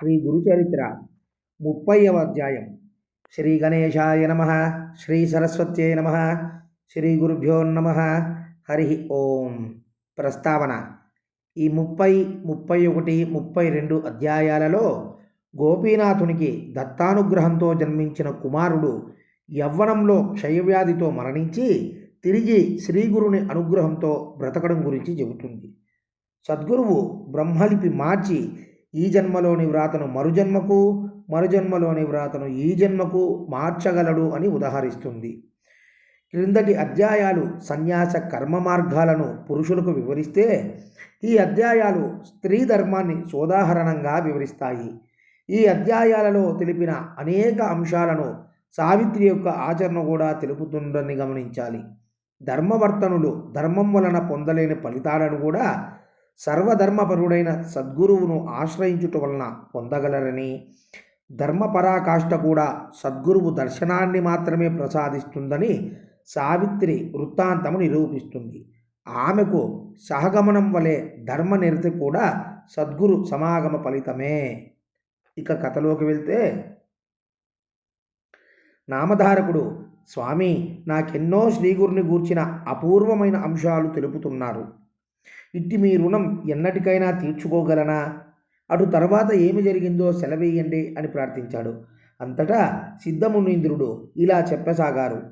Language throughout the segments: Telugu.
శ్రీ గురుచరిత్ర ముప్పైవ అధ్యాయం. శ్రీ గణేశాయ నమ శ్రీ సరస్వత్యై నమ శ్రీ గురుభ్యో నమ హరి ఓం. ప్రస్తావన. ఈ ముప్పై ముప్పై ఒకటి ముప్పై రెండు అధ్యాయాలలో గోపీనాథునికి దత్తానుగ్రహంతో జన్మించిన కుమారుడు యవ్వనంలో క్షయవ్యాధితో మరణించి తిరిగి శ్రీగురుని అనుగ్రహంతో బ్రతకడం గురించి చెబుతుంది. సద్గురువు బ్రహ్మలిపి మార్చి ఈ జన్మలోని వ్రాతను మరుజన్మకు మరుజన్మలోని వ్రాతను ఈ జన్మకు మార్చగలడు అని ఉదహరిస్తుంది. క్రిందటి అధ్యాయాలు సన్యాస కర్మ మార్గాలను పురుషులకు వివరిస్తే ఈ అధ్యాయాలు స్త్రీ ధర్మాన్ని సోదాహరణంగా వివరిస్తాయి. ఈ అధ్యాయాలలో తెలిపిన అనేక అంశాలను సావిత్రి యొక్క ఆచరణ కూడా తెలుపుతుందని గమనించాలి. ధర్మవర్తనులు ధర్మం వలన పొందలేని ఫలితాలను కూడా సర్వధర్మపరుడైన సద్గురువును ఆశ్రయించుట వలన పొందగలరని. ధర్మపరాకాష్ఠ కూడా సద్గురువు దర్శనాన్ని మాత్రమే ప్రసాదిస్తుందని సావిత్రి వృత్తాంతము నిరూపిస్తుంది. ఆమెకు సహగమనం వలె ధర్మనిరతి కూడా సద్గురు సమాగమ ఫలితమే. ఇక కథలోకి వెళ్తే నామధారకుడు స్వామి నాకెన్నో శ్రీగురుని గూర్చిన అపూర్వమైన అంశాలు తెలుపుతున్నారు. ఇట్టి మీ రుణం ఎన్నటికైనా తీర్చుకోగలనా? అటు తర్వాత ఏమి జరిగిందో సెలవేయండి అని ప్రార్థించాడు. అంతటా సిద్ధమునీంద్రుడు ఇలా చెప్పసాగారు.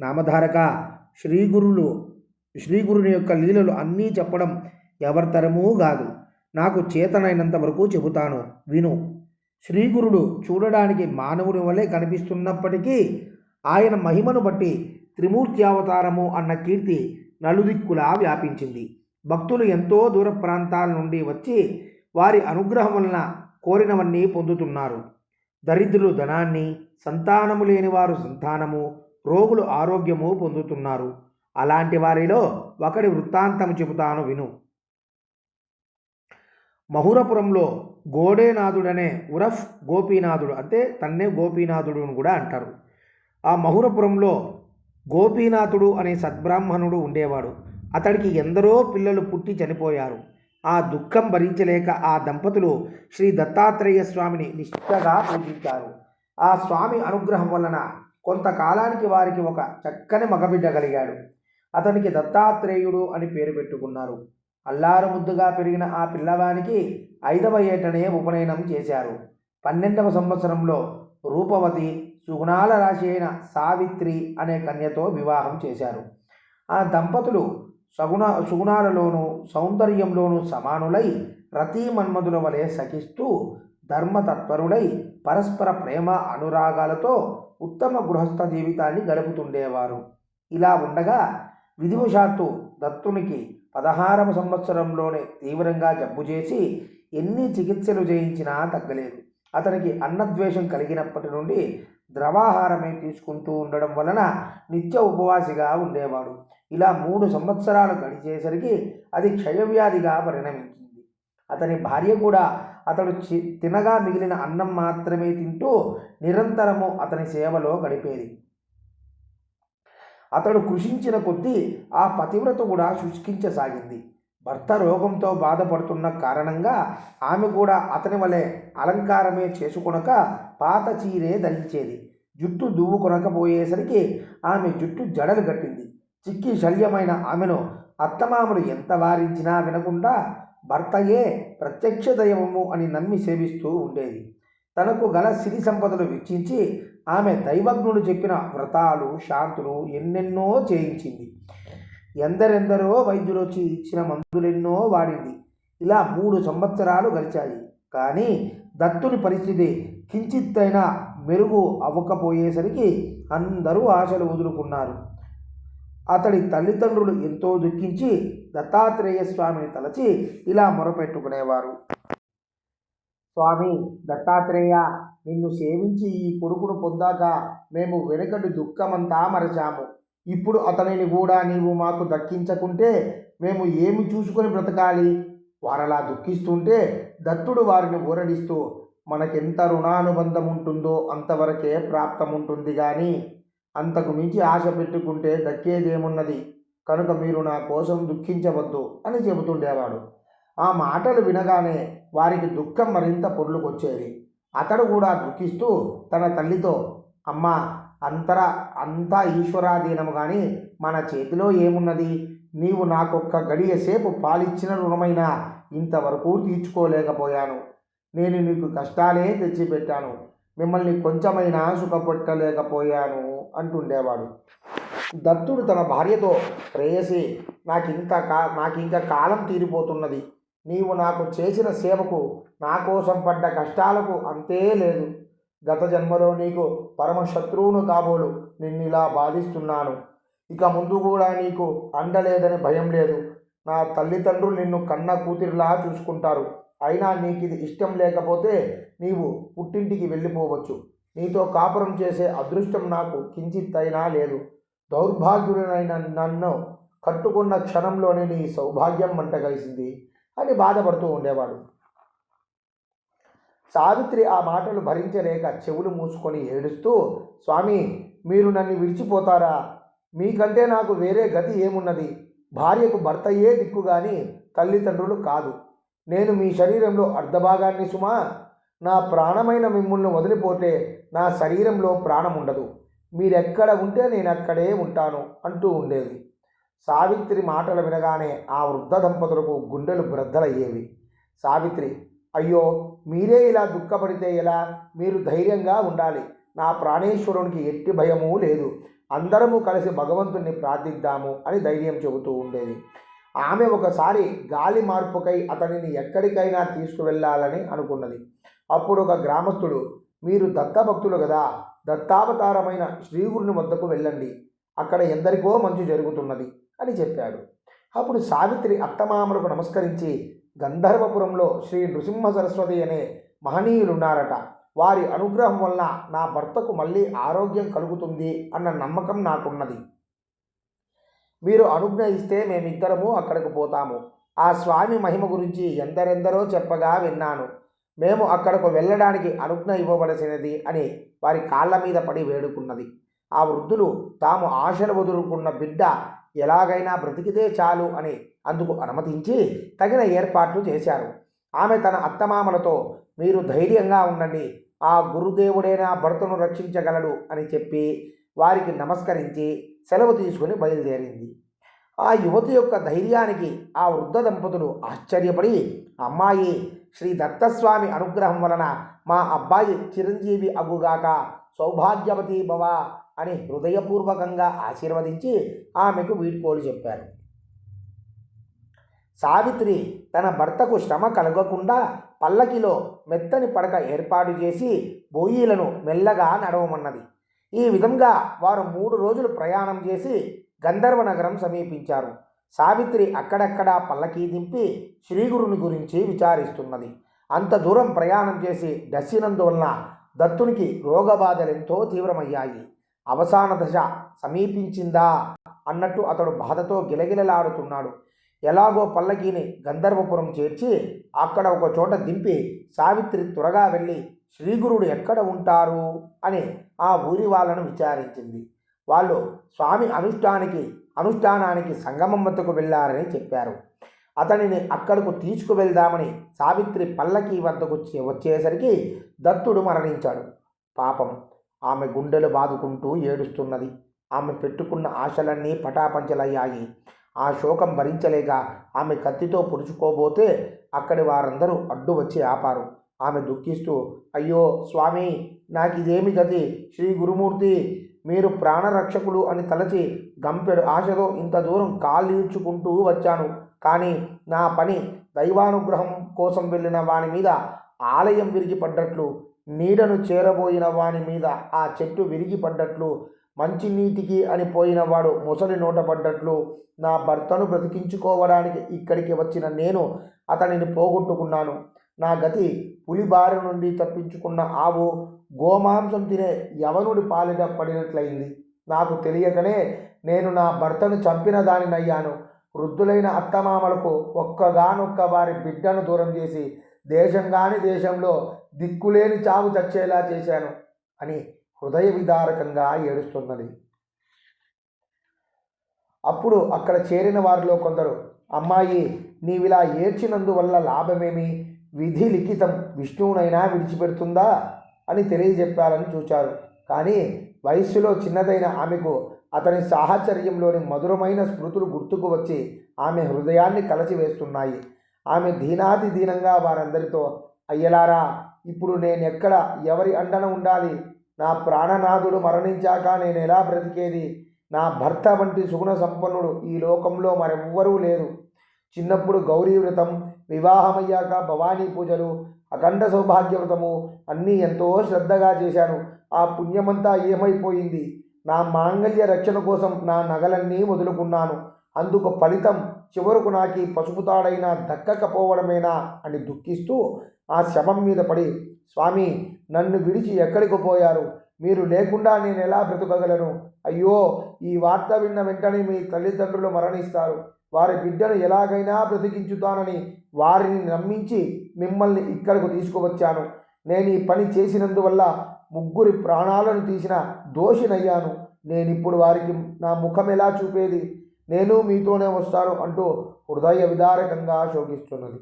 నామధారక శ్రీగురులు శ్రీగురుని యొక్క లీలలు అన్నీ చెప్పడం ఎవరితరమూ కాదు. నాకు చేతనైనంత వరకు చెబుతాను. విను. శ్రీగురుడు చూడడానికి మానవుని వలె కనిపిస్తున్నప్పటికీ ఆయన మహిమను బట్టి త్రిమూర్తి అవతారము అన్న కీర్తి నలుదిక్కులా వ్యాపించింది. భక్తులు ఎంతో దూర ప్రాంతాల నుండి వచ్చి వారి అనుగ్రహం వలన కోరినవన్నీ పొందుతున్నారు. దరిద్రులు ధనాన్ని సంతానము లేని వారు సంతానము రోగులు ఆరోగ్యము పొందుతున్నారు. అలాంటి వారిలో ఒకడి వృత్తాంతము చెబుతాను విను. మహురపురంలో గోడేనాథుడనే ఉరఫ్ గోపీనాథుడు అంటే తన్నే గోపీనాథుడు అని కూడా అంటారు. ఆ మహురపురంలో గోపీనాథుడు అనే సద్బ్రాహ్మణుడు ఉండేవాడు. అతడికి ఎందరో పిల్లలు పుట్టి చనిపోయారు. ఆ దుఃఖం భరించలేక ఆ దంపతులు శ్రీ దత్తాత్రేయ స్వామిని నిష్ఠగా పూజించారు. ఆ స్వామి అనుగ్రహం వలన కొంతకాలానికి వారికి ఒక చక్కని మగబిడ్డ కలిగాడు. అతనికి దత్తాత్రేయుడు అని పేరు పెట్టుకున్నారు. అల్లారు ముద్దుగా పెరిగిన ఆ పిల్లవానికి ఐదవ ఏటనే ఉపనయనం చేశారు. పన్నెండవ సంవత్సరంలో రూపవతి సుగుణాల రాశి అయిన సావిత్రి అనే కన్యతో వివాహం చేశారు. ఆ దంపతులు సగుణ సుగుణాలలోనూ సౌందర్యంలోనూ సమానులై రతీ మన్మధుల వలె సఖిస్తూ ధర్మతత్పరులై పరస్పర ప్రేమ అనురాగాలతో ఉత్తమ గృహస్థ జీవితాన్ని గడుపుతుండేవారు. ఇలా ఉండగా విధివశాత్తు దత్తునికి పదహారవ సంవత్సరంలోనే తీవ్రంగా జబ్బు చేసి ఎన్ని చికిత్సలు చేయించినా తగ్గలేదు. అతనికి అన్నద్వేషం కలిగినప్పటి నుండి ద్రవాహారమే తీసుకుంటూ ఉండడం వలన నిత్య ఉపవాసిగా ఉండేవాడు. ఇలా మూడు సంవత్సరాలు గడిచేసరికి అది క్షయవ్యాధిగా పరిణమించింది. అతని భార్య కూడా అతడు చి తినగా మిగిలిన అన్నం మాత్రమే తింటూ నిరంతరము అతని సేవలో గడిపేది. అతడు కృషించిన కొద్దీ ఆ పతివ్రత కూడా శుష్కించసాగింది. భర్త రోగంతో బాధపడుతున్న కారణంగా ఆమె కూడా అతని వలె అలంకారమే చేసుకొనక పాత చీరే ధరించేది. జుట్టు దువ్వు కొనకపోయేసరికి ఆమె జుట్టు జడలు కట్టింది. చిక్కి శల్యమైన ఆమెను అత్తమామలు ఎంత వారించినా వినకుండా భర్తయే ప్రత్యక్ష దైవము అని నమ్మి సేవిస్తూ ఉండేది. తనకు గల సిరి సంపదలు వెచ్చించి ఆమె దైవజ్ఞుడు చెప్పిన వ్రతాలు శాంతులు ఎన్నెన్నో చేయించింది. ఎందరెందరో వైద్యులు వచ్చి ఇచ్చిన మందులెన్నో వాడింది. ఇలా మూడు సంవత్సరాలు గడిచాయి. కానీ దత్తుని పరిస్థితి కించిత్తైనా మెరుగు అవ్వకపోయేసరికి అందరూ ఆశలు వదులుకున్నారు. అతడి తల్లిదండ్రులు ఎంతో దుఃఖించి దత్తాత్రేయ స్వామిని తలచి ఇలా మొరపెట్టుకునేవారు. స్వామి దత్తాత్రేయ నిన్ను సేవించి ఈ కొడుకును పొందాక మేము వెనుకటి దుఃఖమంతా మరచాము. ఇప్పుడు అతనిని కూడా నీవు మాకు దక్కించకుంటే మేము ఏమి చూసుకొని బ్రతకాలి? వారలా దుఃఖిస్తుంటే దత్తుడు వారిని ఊరడిస్తూ మనకెంత రుణానుబంధం ఉంటుందో అంతవరకే ప్రాప్తముంటుంది కానీ అంతకు మించి ఆశ పెట్టుకుంటే దక్కేదేమున్నది? కనుక మీరు నా కోసం దుఃఖించవద్దు అని చెబుతుండేవాడు. ఆ మాటలు వినగానే వారికి దుఃఖం మరింత పొర్లుకొచ్చేది. అతడు కూడా దుఃఖిస్తూ తన తల్లితో అమ్మ అంతర అంతా ఈశ్వరాధీనము కానీ మన చేతిలో ఏమున్నది? నీవు నాకొక్క గడియ సేపు పాలిచ్చిన రుణమైనా ఇంతవరకు తీర్చుకోలేకపోయాను. నేను నీకు కష్టాలే తెచ్చిపెట్టాను. మిమ్మల్ని కొంచెమైనా సుఖపెట్టలేకపోయాను అంటుండేవాడు. దత్తుడు తన భార్యతో ప్రేయసి నాకింత కా ఇంకా కాలం తీరిపోతున్నది. నీవు నాకు చేసిన సేవకు నా కోసం పడ్డ కష్టాలకు అంతే లేదు. గత జన్మలో నీకు పరమశత్రువును కాబోలు నిన్నిలా బాధిస్తున్నాను. ఇక ముందు కూడా నీకు అండలేదని భయం లేదు. నా తల్లిదండ్రులు నిన్ను కన్న కూతురిలా చూసుకుంటారు. అయినా నీకు ఇది ఇష్టం లేకపోతే నీవు పుట్టింటికి వెళ్ళిపోవచ్చు. నీతో కాపురం చేసే అదృష్టం నాకు కించిత్తైనా లేదు. దౌర్భాగ్యుడైన నన్ను కట్టుకున్న క్షణంలోనే నీ సౌభాగ్యం మంట కలిసింది అని బాధపడుతూ ఉండేవాడు. సావిత్రి ఆ మాటలు భరించలేక చెవులు మూసుకొని ఏడుస్తూ స్వామి మీరు నన్ను విడిచిపోతారా? మీకంటే నాకు వేరే గతి ఏమున్నది? భార్యకు భర్తయే దిక్కు కానీ తల్లిదండ్రులు కాదు. నేను మీ శరీరంలో అర్ధభాగాన్ని సుమా. నా ప్రాణమైన మిమ్మల్ని వదిలిపోతే నా శరీరంలో ప్రాణం ఉండదు మీరెక్కడ ఉంటే నేను అక్కడే ఉంటాను అంటూ ఉండేది. సావిత్రి మాటలు వినగానే ఆ వృద్ధ దంపతులకు గుండెలు బ్రద్దలయ్యేవి. సావిత్రి అయ్యో మీరే ఇలా దుఃఖపడితే ఎలా? మీరు ధైర్యంగా ఉండాలి. నా ప్రాణేశ్వరునికి ఎట్టి భయమూ లేదు. అందరము కలిసి భగవంతుణ్ణి ప్రార్థిద్దాము అని ధైర్యం చెబుతూ ఉండేది. ఆమె ఒకసారి గాలి మార్పుకై అతనిని ఎక్కడికైనా తీసుకువెళ్ళాలని అనుకున్నది. అప్పుడు ఒక గ్రామస్తుడు మీరు దత్తభక్తులు కదా! దత్తావతారమైన శ్రీగురుని వద్దకు వెళ్ళండి. అక్కడ ఎందరికో మంచి జరుగుతున్నది అని చెప్పాడు. అప్పుడు సావిత్రి అత్తమామలకు నమస్కరించి గంధర్వపురంలో శ్రీ నృసింహ సరస్వతి అనే మహనీయులున్నారట. వారి అనుగ్రహం వలన నా భర్తకు మళ్ళీ ఆరోగ్యం కలుగుతుంది అన్న నమ్మకం నాకున్నది. మీరు అనుగ్రహిస్తే మేమిద్దరము అక్కడికి పోతాము. ఆ స్వామి మహిమ గురించి ఎందరెందరో చెప్పగా విన్నాను. మేము అక్కడకు వెళ్ళడానికి అనుజ్ఞ ఇవ్వవలసినది అని వారి కాళ్ళ మీద పడి వేడుకున్నది. ఆ వృద్ధులు తాము ఆశలు వదులుకున్న బిడ్డ ఎలాగైనా బ్రతికితే చాలు అని అందుకు అనుమతించి తగిన ఏర్పాట్లు చేశారు. ఆమె తన అత్తమామలతో మీరు ధైర్యంగా ఉండండి. ఆ గురుదేవుడైనా భర్తను రక్షించగలడు అని చెప్పి వారికి నమస్కరించి సెలవు తీసుకుని బయలుదేరింది. ఆ యువతి యొక్క ధైర్యానికి ఆ వృద్ధ దంపతులు ఆశ్చర్యపడి అమ్మాయి శ్రీ దత్తస్వామి అనుగ్రహం వలన మా అబ్బాయి చిరంజీవి అగుగాక సౌభాగ్యవతి భవ. అని హృదయపూర్వకంగా ఆశీర్వదించి ఆమెకు వీడ్కోలు చెప్పారు. సావిత్రి తన భర్తకు శ్రమ కలగకుండా పల్లకిలో మెత్తని పడక ఏర్పాటు చేసి బోయీలను మెల్లగా నడవమన్నది. ఈ విధంగా వారు మూడు రోజులు ప్రయాణం చేసి గంధర్వ నగరం సమీపించారు. సావిత్రి అక్కడక్కడా పల్లకీ దింపి శ్రీగురుని గురించి విచారిస్తున్నది. అంత దూరం ప్రయాణం చేసి దర్శినందువలన దత్తునికి రోగబాధలెంతో తీవ్రమయ్యాయి. అవసాన దశ సమీపించిందా అన్నట్టు అతడు బాధతో గిలగిలలాడుతున్నాడు. ఎలాగో పల్లకీని గంధర్వపురం చేర్చి అక్కడ ఒక చోట దింపి సావిత్రి త్వరగా వెళ్ళి శ్రీగురుడు ఎక్కడ ఉంటారు అని ఆ ఊరి వాళ్ళను విచారించింది. వాళ్ళు స్వామి అనుష్ఠానికి అనుష్ఠానానికి సంగమం వద్దకు వెళ్ళారని చెప్పారు. అతనిని అక్కడకు తీసుకువెళ్దామని సావిత్రి పల్లకి వద్దకు వచ్చే- వచ్చేసరికి దత్తుడు మరణించాడు. పాపం ఆమె గుండెలు బాదుకుంటూ ఏడుస్తున్నది. ఆమె పెట్టుకున్న ఆశలన్నీ పటాపంచలయ్యాయి. ఆ శోకం భరించలేక ఆమె కత్తితో పొడుచుకోబోతే అక్కడి వారందరూ అడ్డు వచ్చి ఆపారు. ఆమె దుఃఖిస్తూ అయ్యో స్వామి నాకు ఇదేమి గతి? శ్రీ గురుమూర్తి మీరు ప్రాణరక్షకులు అని తలచి గంపెడు ఆశతో ఇంత దూరం కాళ్ళీడ్చుకుంటూ వచ్చాను. కానీ నా పని దైవానుగ్రహం కోసం వెళ్ళిన వాని మీద ఆలయం విరిగి పడ్డట్లు నీడను చేరబోయిన వాని మీద ఆ చెట్టు విరిగి పడ్డట్లు మంచినీటికి అని పోయిన వాడు ముసలి నోట పడ్డట్లు నా భర్తను బ్రతికించుకోవడానికి ఇక్కడికి వచ్చిన నేను అతనిని పోగొట్టుకున్నాను. నా గతి పులి బారి నుండి తప్పించుకున్న ఆవు గోమాంసం తినే యవనుడి పాలిట పడినట్లయింది. నాకు తెలియకనే నేను నా భర్తను చంపిన దానినయ్యాను. వృద్ధులైన అత్తమామలకు ఒక్కగానొక్క వారి బిడ్డను దూరం చేసి దేశం కాని దేశంలో దిక్కులేని చావు చచ్చేలా చేశాను అని హృదయ విదారకంగా ఏడుస్తున్నది. అప్పుడు అక్కడ చేరిన వారిలో కొందరు అమ్మాయి నీవిలా ఏడ్చినందువల్ల లాభమేమి? విధి లిఖితం విష్ణువునైనా విడిచిపెడుతుందా? అని తెలియజెప్పాలని చూచారు. కానీ వయస్సులో చిన్నదైన ఆమెకు అతని సాహచర్యంలోని మధురమైన స్మృతులు గుర్తుకు వచ్చి ఆమె హృదయాన్ని కలచివేస్తున్నాయి. ఆమె దీనాతి దీనంగా వారందరితో అయ్యలారా ఇప్పుడు నేనెక్కడ? ఎవరి అండన ఉండాలి? నా ప్రాణనాథుడు మరణించాక నేను ఎలా బ్రతికేది? నా భర్త వంటి సుగుణ సంపన్నుడు ఈ లోకంలో మరెవ్వరూ లేరు. చిన్నప్పుడు గౌరీ వ్రతం వివాహమయ్యాక భవానీ పూజలు అఖండ సౌభాగ్యవ్రతము అన్నీ ఎంతో శ్రద్ధగా చేశాను. ఆ పుణ్యమంతా ఏమైపోయింది? నా మాంగళ్య రక్షణ కోసం నా నగలన్నీ వదులుకున్నాను. అందుకు ఫలితం చివరకు నాకు ఈ పసుపు తాడైనా దక్కకపోవడమేనా అని దుఃఖిస్తూ ఆ శవం మీద పడి స్వామి నన్ను విడిచి ఎక్కడికి పోయారు? మీరు లేకుండా నేను ఎలా బ్రతకగలను? అయ్యో ఈ వార్త విన్న వెంటనే మీ తల్లిదండ్రులు మరణిస్తారు. వారి బిడ్డను ఎలాగైనా బ్రతికించుతానని వారిని నమ్మించి మిమ్మల్ని ఇక్కడకు తీసుకువచ్చాను. నేను ఈ పని చేసినందువల్ల ముగ్గురి ప్రాణాలను తీసిన దోషినయ్యాను. నేను ఇప్పుడు వారికి నా ముఖం ఎలా చూపేది? నేను మీతోనే వస్తాను అంటూ హృదయ విదారకంగా శోకిస్తున్నది.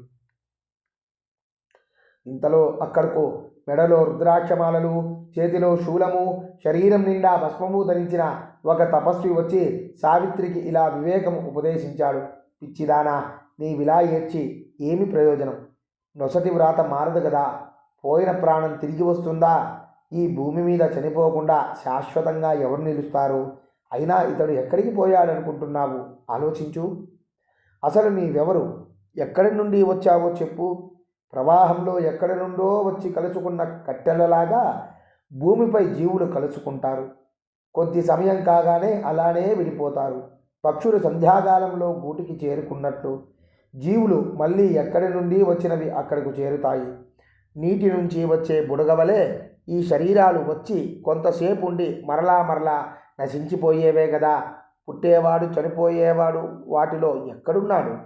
ఇంతలో అక్కడకు మెడలో రుద్రాక్షమాలలు చేతిలో శూలము శరీరం నిండా భస్మము ధరించిన ఒక తపస్వి వచ్చి సావిత్రికి ఇలా వివేకము ఉపదేశించాడు. పిచ్చిదానా నీ విలా ఏడ్చి ఏమి ప్రయోజనం? నొసటి వ్రాత మారదు కదా పోయిన ప్రాణం తిరిగి వస్తుందా? ఈ భూమి మీద చనిపోకుండా శాశ్వతంగా ఎవరు నిలుస్తారు? అయినా ఇతడు ఎక్కడికి పోయాడనుకుంటున్నావు? ఆలోచించు. అసలు నీవెవరు? ఎక్కడి నుండి వచ్చావో చెప్పు. ప్రవాహంలో ఎక్కడి నుండో వచ్చి కలుసుకున్న కట్టెలలాగా భూమిపై జీవులు కలుసుకుంటారు. కొద్ది సమయం కాగానే అలానే విడిపోతారు. పక్షులు సంధ్యాకాలంలో గూటికి చేరుకున్నట్లు జీవులు మళ్ళీ ఎక్కడి నుండి వచ్చినవి అక్కడకు చేరుతాయి. నీటి నుంచి వచ్చే బుడగవలే ఈ శరీరాలు వచ్చి కొంతసేపు ఉండి మరలా మరలా నశించిపోయేవే కదా పుట్టేవాడు చనిపోయేవాడు వాటిలో ఎక్కడున్నాడు?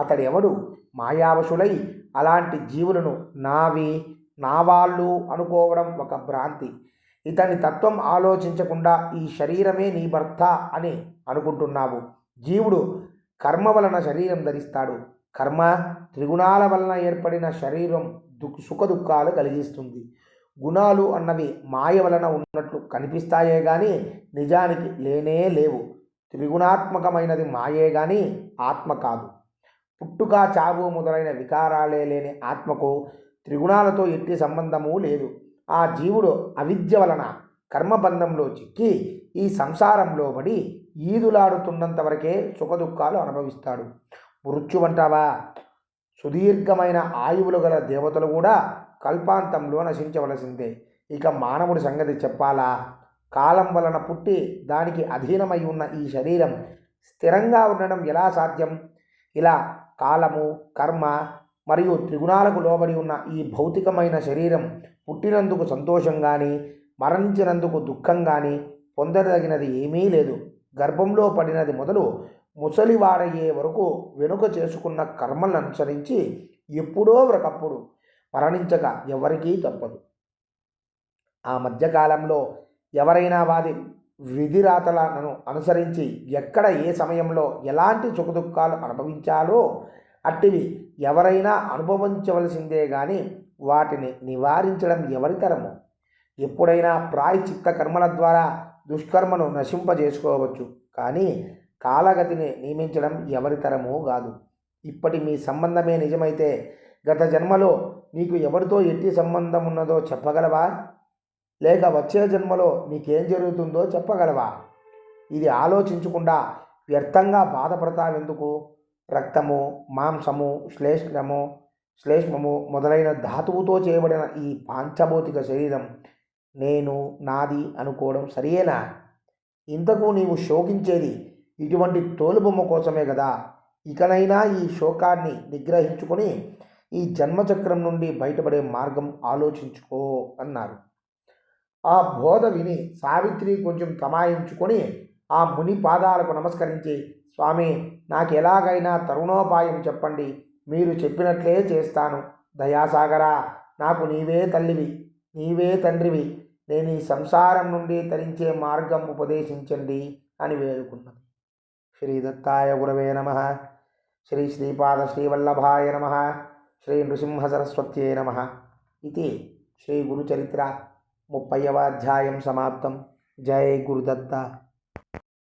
అతడెవడు? మాయావశులై అలాంటి జీవులను నావి నా వాళ్ళు అనుకోవడం ఒక భ్రాంతి. ఇతని తత్వం ఆలోచించకుండా ఈ శరీరమే నీ భర్త అని అనుకుంటున్నావు. జీవుడు కర్మ వలన శరీరం ధరిస్తాడు. కర్మ త్రిగుణాల వలన ఏర్పడిన శరీరం దుఃఖ సుఖదుఖాలు కలిగిస్తుంది. గుణాలు అన్నవి మాయ వలన ఉన్నట్లు కనిపిస్తాయే కానీ నిజానికి లేనే లేవు. త్రిగుణాత్మకమైనది మాయే కానీ ఆత్మ కాదు. పుట్టుక చావు మొదలైన వికారాలే లేని ఆత్మకు త్రిగుణాలతో ఎట్టి సంబంధము లేదు. ఆ జీవుడు అవిద్య వలన కర్మబంధంలో చిక్కి ఈ సంసారంలో పడి ఈదులాడుతున్నంత వరకే సుఖదుఖాలు అనుభవిస్తాడు. మృత్యువంటావా? సుదీర్ఘమైన ఆయువులు గల దేవతలు కూడా కల్పాంతంలో నశించవలసిందే. ఇక మానవుడి సంగతి చెప్పాలా? కాలం వలన పుట్టి దానికి అధీనమై ఉన్న ఈ శరీరం స్థిరంగా ఉండడం ఎలా సాధ్యం? ఇలా కాలము కర్మ మరియు త్రిగుణాలకు లోబడి ఉన్న ఈ భౌతికమైన శరీరం పుట్టినందుకు సంతోషం కానీ మరణించినందుకు దుఃఖం కానీ పొందదగినది ఏమీ లేదు. గర్భంలో పడినది మొదలు ముసలివాడయ్యే వరకు వెనుక చేసుకున్న కర్మలను అనుసరించి ఎప్పుడో ఒకప్పుడు మరణించక ఎవరికీ తప్పదు. ఆ మధ్యకాలంలో ఎవరైనా వారి విధిరాతలను అనుసరించి ఎక్కడ ఏ సమయంలో ఎలాంటి సుఖదుఖాలు అనుభవించాలో అట్టివి ఎవరైనా అనుభవించవలసిందే కానీ వాటిని నివారించడం ఎవరి తరము? ఎప్పుడైనా ప్రాయచిత్త కర్మల ద్వారా దుష్కర్మను నశింపజేసుకోవచ్చు కానీ కాలగతిని నియమించడం ఎవరితరము కాదు. ఇప్పటి మీ సంబంధమే నిజమైతే గత జన్మలో నీకు ఎవరితో ఎట్టి సంబంధం ఉన్నదో చెప్పగలవా? లేక వచ్చే జన్మలో నీకేం జరుగుతుందో చెప్పగలవా? ఇది ఆలోచించకుండా వ్యర్థంగా బాధపడతావెందుకు? రక్తము మాంసము శ్లేష్మము శ్లేష్మము మొదలైన ధాతువుతో చేయబడిన ఈ పాంచభౌతిక శరీరం నేను నాది అనుకోవడం సరియేనా? ఇంతకు నీవు శోకించేది ఇటువంటి తోలుబొమ్మ కోసమే కదా ఇకనైనా ఈ శోకాన్ని నిగ్రహించుకొని ఈ జన్మచక్రం నుండి బయటపడే మార్గం ఆలోచించుకో అన్నారు. ఆ బోధ విని సావిత్రి కొంచెం తమాయించుకొని ఆ ముని పాదాలకు నమస్కరించి స్వామి నాకు ఎలాగైనా తరుణోపాయం చెప్పండి. మీరు చెప్పినట్లే చేస్తాను. దయాసాగరా నాకు నీవే తల్లివి నీవే తండ్రివి. నేను ఈ సంసారం నుండి తరించే మార్గం ఉపదేశించండి అని వేడుకున్నది. శ్రీ దత్తాయ గురవే నమ. శ్రీ శ్రీపాద శ్రీవల్లభాయ నమ. శ్రీ నృసింహసరస్వత్యే నమ ఇది శ్రీ గురుచరిత్ర ముప్పైవ అధ్యాయం సమాప్తం జై గురుదత్త